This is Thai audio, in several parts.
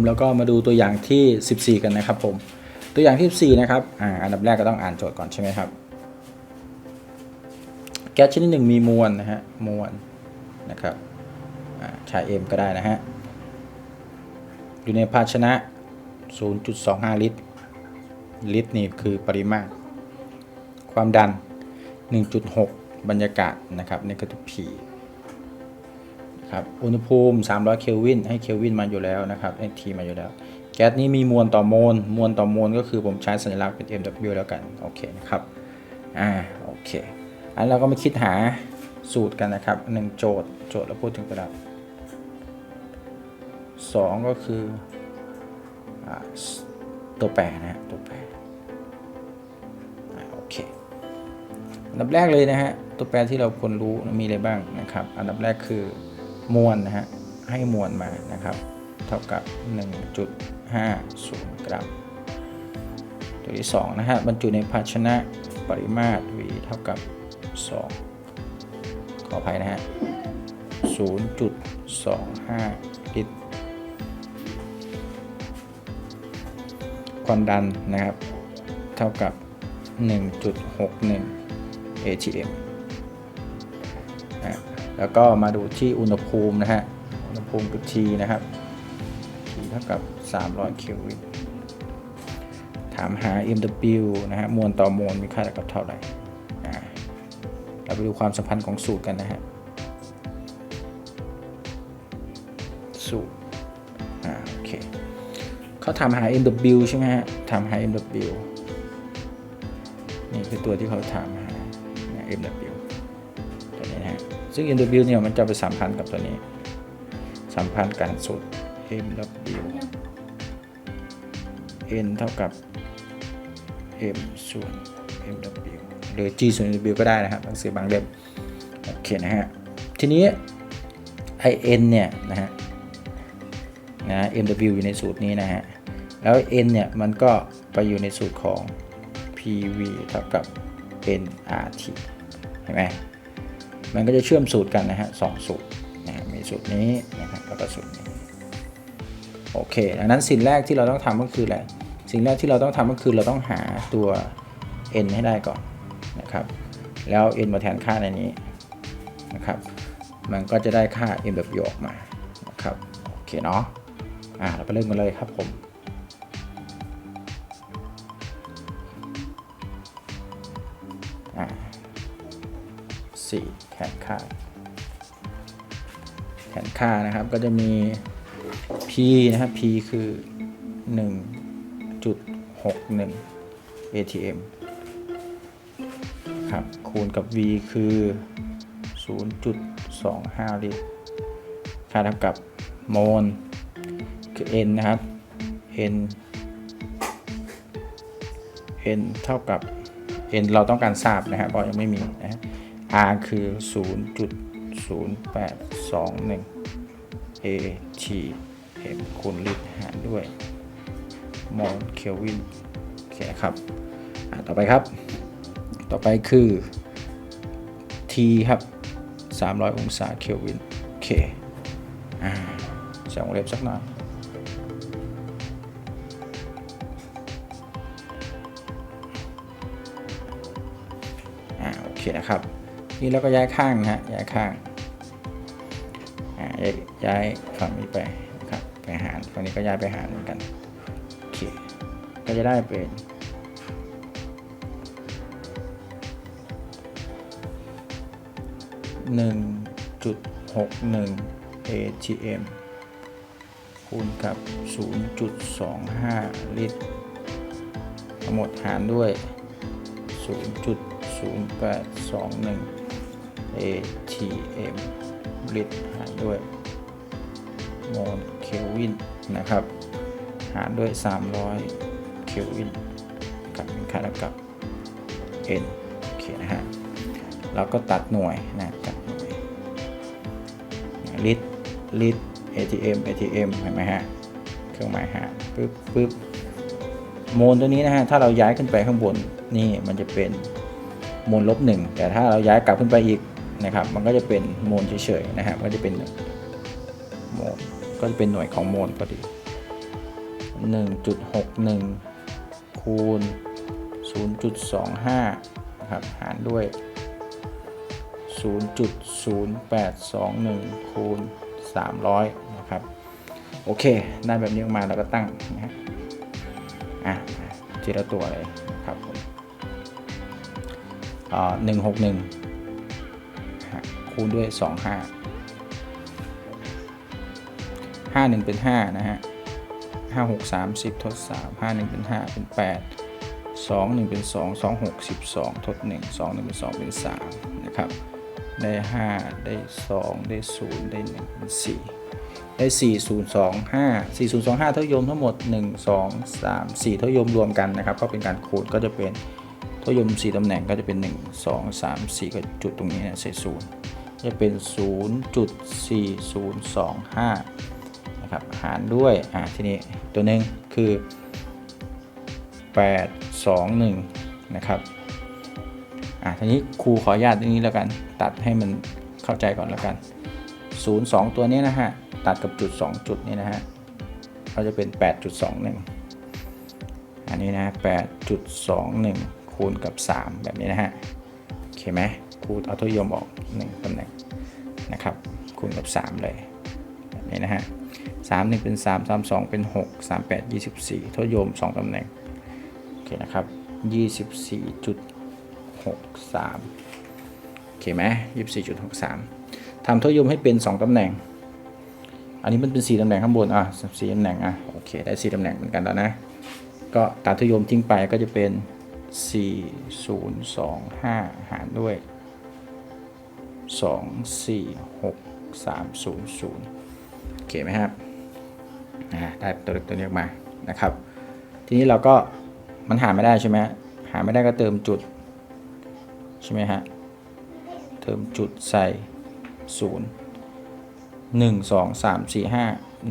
มแล้วก็มาดูตัวอย่างที่ 14 กันนะครับผม ตัวอย่างที่ 14 นะครับอ่าอันดับแรกก็ต้องอ่านโจทย์ก่อนใช่ไหมครับ แก๊สชนิดหนึ่งมีมวลนะฮะ มวลนะครับอ่าใช้เอ็มก็ได้นะฮะ อยู่ในภาชนะ 0.25 ลิตร ลิตรนี่คือปริมาตร ความดัน 1.6 บรรยากาศนะครับนี่ก็คือ P ครับอุณหภูมิ 300 เคลวิน ให้เคลวินมาอยู่แล้วนะครับให้ T มาอยู่แล้ว แก๊สนี้มีมวลต่อโมล มวลต่อโมลก็คือผมใช้สัญลักษณ์เป็น MW แล้วกัน โอเคนะครับ อ่า โอเค อันเราก็มาคิดหาสูตรกันนะครับหนึ่งโจทย์ โจทย์เราพูดถึงกระดาษสองก็คืออตัวแปรนะฮะ ตัวแปรโอเค อันดับแรกเลยนะฮะ ตัวแปรที่เราควรรู้มีอะไรบ้างนะครับ อันดับแรกคือ มวลนะฮะให้มวลมานะครับ เท่ากับ 1.50 กรัม ตัวที่2นะฮะบรรจุในภาชนะปริมาตร V เท่ากับ 2 ขออภัยนะฮะ 0.25 ลิตร ความดันนะครับ เท่ากับ 1.61 atm แล้วก็มาดูที่อุณหภูมินะฮะ อุณหภูมิคือ T นะครับ T เท่ากับ 300 เคลวิน ถามหา MW นะฮะ มวลต่อมวลมีค่าเท่ากับเท่าไหร่เราไปดูความสัมพันธ์ของสูตรกันนะฮะ สูตร อ่า โอเค เขาถามหา MW ใช่ไหมฮะ ถามหา MW นี่คือตัวที่เขาถามหา MW ซึ่ง MW เนี่ยมันจะไปสัมพันธ์กับตัวนี้ สัมพันธ์กันสูตร MW N เท่ากับ M ส่วน MW หรือ G ส่วน MW ก็ได้นะครับหนังสือบางเล่มโอเคนะฮะ ทีนี้ IN เนี่ยนะฮะนะ MW อยู่ในสูตรนี้นะฮะ แล้ว N เนี่ยมันก็ไปอยู่ในสูตรของ PV เท่ากับ nRT เห็นไหม มันก็จะเชื่อมสูตรกันนะฮะสองสูตรนะมีสูตรนี้นะครับแล้วก็สูตรนี้โอเคดังนั้นสิ่งแรกที่เราต้องทำก็คืออะไรสิ่งแรกที่เราต้องทำก็คือเราต้องหาตัว n ให้ได้ก่อนนะครับ แล้ว n มาแทนค่าในนี้นะครับ มันก็จะได้ค่า MW ออกมานะครับโอเคเนาะอ่าเราไปเริ่มกันเลยครับผมอ่าสี่ แทนค่าแทนค่านะครับก็จะมี P นะครับ P คือ 1.61 ATM ครับคูณกับ V คือ 0.25 ลิตร ค่าเท่ากับโมลคือ N นะครับ N N เท่ากับ N เราต้องการทราบนะครับเพราะยังไม่มีนะ R คือ 0.0821 ATM คูณลิตรหารด้วยโมลเคลวินโอเคครับอะต่อไปครับ ต่อไปคือ T ครับ 300 องศาเคลวินโอเคอ่าใส่วงเล็บสักหน่อยอ่าโอเคนะครับ นี่เราก็ย้ายข้างนะฮะย้ายข้างอ่าย้ายฝั่งนี้ไปนะครับไปหารฝั่งนี้ก็ย้ายไปหารเหมือนกันโอเคก็จะได้เป็นหนึ่งจุดหกหนึ่ง ATM คูณกับ 0.25 ลิตรทั้งหมดหารด้วย 0.0821 ATM ลิตรหารด้วยโมลเคลวินนะครับ หารด้วย 300เคลวินกับเป็นค่าเท่ากับ N โอเคนะฮะเราก็ตัดหน่วยนะตัดหน่วยลิตรลิตร ATM ATM เห็นไหมฮะเครื่องหมายหารปึ๊บปึ๊บโมลตัวนี้นะฮะถ้าเราย้ายขึ้นไปข้างบนนี่มันจะเป็นโมลลบหนึ่งแต่ถ้าเราย้ายกลับขึ้นไปอีก นะครับ มันก็จะเป็นโมลเฉยๆนะฮะมันก็จะเป็นโมลก็จะเป็นหน่วยของโมลพอดี 1.61 คูณ 0.25นะครับหารด้วย 0.0821 คูณ 300 นะครับ โอเค ได้แบบนี้ออกมาแล้วก็ตั้งนะฮะอะทีละตัวเลยครับผมอ่า161ฮะ คูณด้วย 25 51 เป็น 5 นะฮะ 5 6 3 10 ทด 3 5 1 เป็น 5 เป็น 8 2 1 เป็น 2 2 6 12 ทด 1 2 1 เป็น 2 เป็น 3 นะครับ ได้ 5 ได้ 2 ได้ 0 ได้ 1 เป็น 4 ได้ 4 0 2 5 4 0 2 5 เท่ายมทั้งหมด 1 2 3 4 เท่ายมรวมกันนะครับ ก็เป็นการคูณก็จะเป็นเท่ายม4ตำแหน่งก็จะเป็น 1 2 3 4ก็จุดตรงนี้เนี่ยใส่0 จะเป็น 0.4025 นะครับ หารด้วย อ่า ทีนี้ตัวหนึ่งคือ 8 2 1 นะครับ อะทีนี้ครูขออนุญาตตรงนี้แล้วกัน ตัดให้มันเข้าใจก่อนแล้วกัน 0 2 ตัวนี้นะฮะ ตัดกับจุด 2 จุดนี้นะฮะก็จะเป็น 8.21 อันนี้นะ 8.21 คูณกับ 3 แบบนี้นะฮะ โอเคไหม ครูเอาทศยมออก 1ตำแหน่งนะครับคูณกับ 3 เลยแบบนี้นะฮะ3 1เป็น3 3 2เป็น6 3 8 24ทศยม2ตำแหน่งโอเคนะครับ24.63โอเคไหม24.63ทำทศยมให้เป็น2ตำแหน่ง อันนี้มันเป็น4ตำแหน่งข้างบนอะ4ตำแหน่งอะโอเคได้4ตำแหน่งเหมือนกันแล้วนะ ก็ตัดทศยมทิ้งไปก็จะเป็น4025หารด้วย 246300โอเคไหมครับได้ตัวเล็กตัวนี้ออกมานะครับ ทีนี้เราก็มันหาไม่ได้ใช่ไหมหาไม่ได้ก็เติมจุด ใช่ไหมฮะ เติมจุดใส่ 0 1 2 3 4 5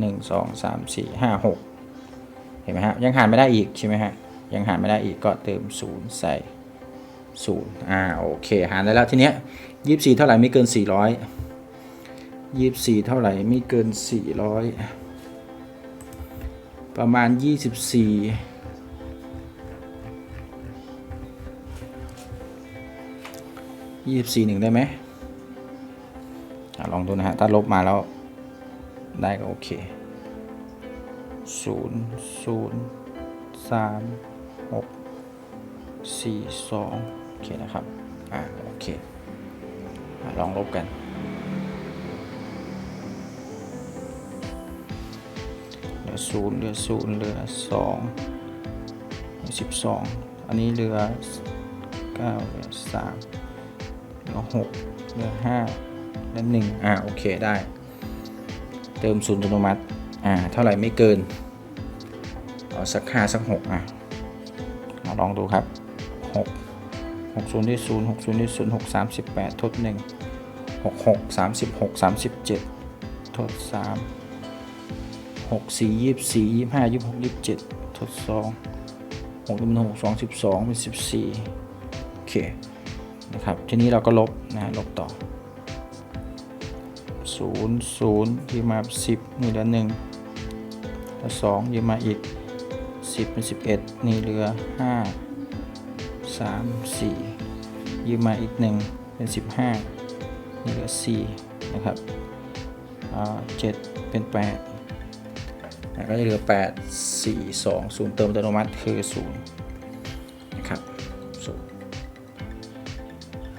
1 2 3 4 5 6 เห็นไหมฮะ ยังหารไม่ได้อีกใช่ไหมฮะ ยังหารไม่ได้อีกก็เติม 0 ใส่ 0อ่าโอเคหารได้แล้วทีเนี้ย24เท่าไหร่ไม่เกิน400 24เท่าไหร่ไม่เกิน400ประมาณ24 24หนึ่งได้ไหมอลองดูนะฮะ ถ้าลบมาแล้วได้ก็โอเค0 0 3 6 4 2 โอเคนะครับ อ่าโอเคอลองลบกัน เหลือศูนย์เหลือศูนย์เหลือสองเหลือสิบสองอันนี้เหลือเก้าเหลือสามเหลือหกเหลือห้าเหลือหนึ่งอ่าโอเคได้ เติมศูนย์อัตโนมัติ อ่า เท่าไหร่ไม่เกิน เอาสักห้าสักหกอะมาลองดูครับ หกหกศูนย์ที่ศูนย์หกศูนย์ที่ศูนย์หกสามสิบแปดทดหนึ่งหกหกสามสิบหกสามสิบเจ็ดทดสามหกสี่ยี่สี่ยี่ห้ายี่หกยี่เจ็ดทดสองหกเป็นหกสองสิบสองเป็นสิบสี่โอเค นะครับ ทีนี้เราก็ลบนะลบต่อศูนย์ศูนย์ยี่มาสิบนี่เหลือหนึ่งแล้วสองยี่มาอีกสิบเป็นสิบเอ็ดนี่เหลือห้า สามสี่ยี่มาอีกหนึ่งเป็นสิบห้านี่เหลือสี่นะครับเจ็ดเป็นแปดก็จะเหลือ8 4 2 0เติมอัตโนมัติคือ0นะครับ0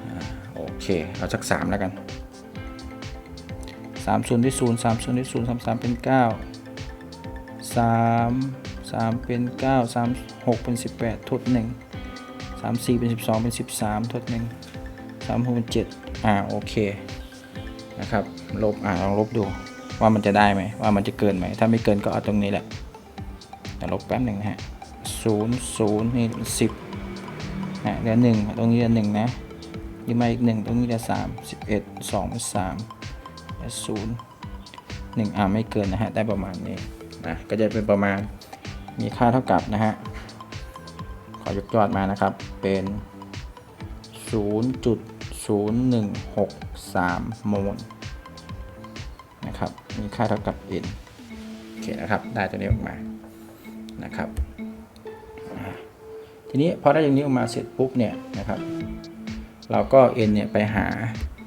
อ่าโอเค เอาสัก3แล้วกัน3 0ที่0 3 0ที่0 3 3เป็น9 3 3เป็น9 3 6เป็น18ทด 1 3 4เป็น12เป็น13ทด1 3 6เป็น7อ่าโอเคนะครับลบอ่าลองลบดูว่ามันจะได้ไหมว่ามันจะเกินไหมถ้าไม่เกินก็เอาตรงนี้แหละแต่ลบแป๊บหนึ่งนะฮะศูนย์ศูนย์นี่สิบนะเหลือหนึ่งตรงนี้เหลือหนึ่งนะยี่มาอีกหนึ่งตรงนี้เหลือสามสิบเอ็ดสองสามเหลือศูนย์หนึ่งอ่าไม่เกินนะฮะได้ประมาณนี้นะก็จะเป็นประมาณมีค่าเท่ากับนะฮะ ขอยกยอดมานะครับ เป็น 0.0163 โมลนะครับ มีค่าเท่ากับ n โอเคนะครับ ได้ตัวนี้ออกมา นะครับ ทีนี้พอได้อย่างนี้ออกมาเสร็จปุ๊บเนี่ยนะครับ เราก็ n เนี่ยไปหา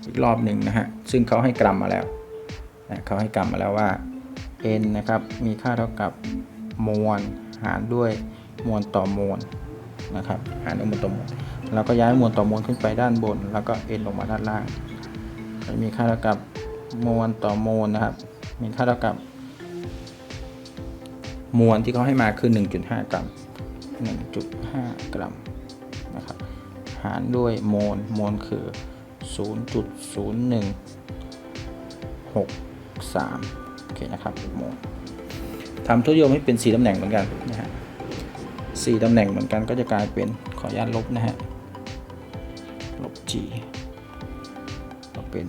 อีกรอบหนึ่งนะฮะ ซึ่งเขาให้กรัมมาแล้วนะเขาให้กรัมมาแล้วว่า n นะครับ มีค่าเท่ากับมวลหารด้วยมวลต่อมวล นะครับหารด้วยมวลต่อมวลเราก็ย้ายมวลต่อมวลขึ้นไปด้านบน แล้วก็ n ลงมาด้านล่าง มีค่าเท่ากับมวลต่อมวลนะครับ มีค่าเท่ากับมวลที่เขาให้มาคือ 1.5 กรัม 1.5 กรัมนะครับ หารด้วยโมล โมลคือ 0.0163 โอเคนะครับ โมลทำทศนิยมให้เป็นสีตำแหน่งเหมือนกันนะฮะ สี่ตำแหน่งเหมือนกันก็จะกลายเป็นขออนุญาตลบนะฮะ ลบ g ก็เป็น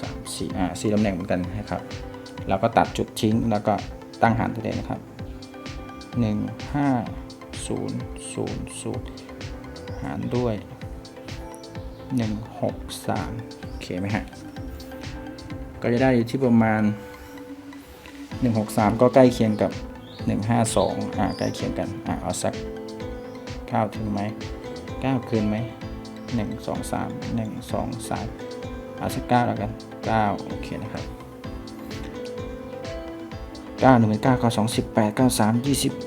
สามสี่อ่าสี่ตำแหน่งเหมือนกันนะครับ แล้วก็ตัดจุดทิ้งแล้วก็ตั้งหารตัวเองนะครับหนึ่งห้าศูนย์ศูนย์ศูนย์หารด้วยหนึ่งหกสามโอเคไหมฮะ ก็จะได้อยู่ที่ประมาณ 163 ก็ใกล้เคียงกับ 152อ่าใกล้เคียงกันอ่าเอาสัก9ถึงไหม9คืนไหม1 2 3 1 2 3เอาสัก9แล้วกัน9โอเคนะครับ9 1 9 9 2 18 9 3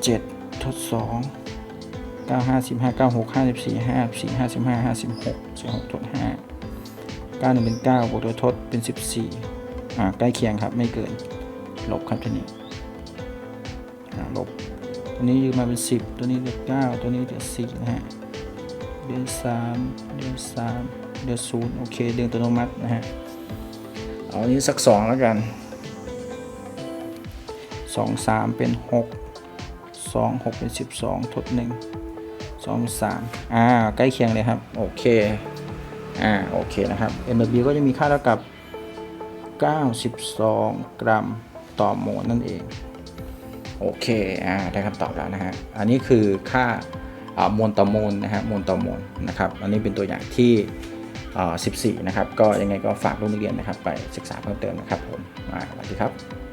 27 ทด 2 9 5 15 9 6 54 54 55 56 16ทด5 9 1เป็น9บวกด้วยทดเป็น 14อ่าใกล้เคียงครับไม่เกิน ลบครับทีนี้ ลบตัวนี้ยืมมาเป็น 10 ตัวนี้เหลือ9ตัวนี้เหลือ4นะฮะเดือน3เดือน3เดือน0โอเคเดือนอัตโนมัตินะฮะเอานี้สัก 2 แล้วกันสองสามเป็นหกสองหกเป็นสิบสองทดหนึ่งสองสามอ่าใกล้เคียงเลยครับ โอเคอ่าโอเคนะครับ MW ก็จะมีค่าเท่ากับ 92 กรัมต่อโมลนั่นเอง โอเคอ่าได้คำตอบแล้วนะฮะ อันนี้คือค่าโมวลต่อโมลนะฮะมวลต่อโมลนะครับ อันนี้เป็นตัวอย่างที่ 14 นะครับ ก็ยังไงก็ฝากลูกนักเรียนนะครับ ไปศึกษาเพิ่มเติมนะครับผมสวัสดีครับ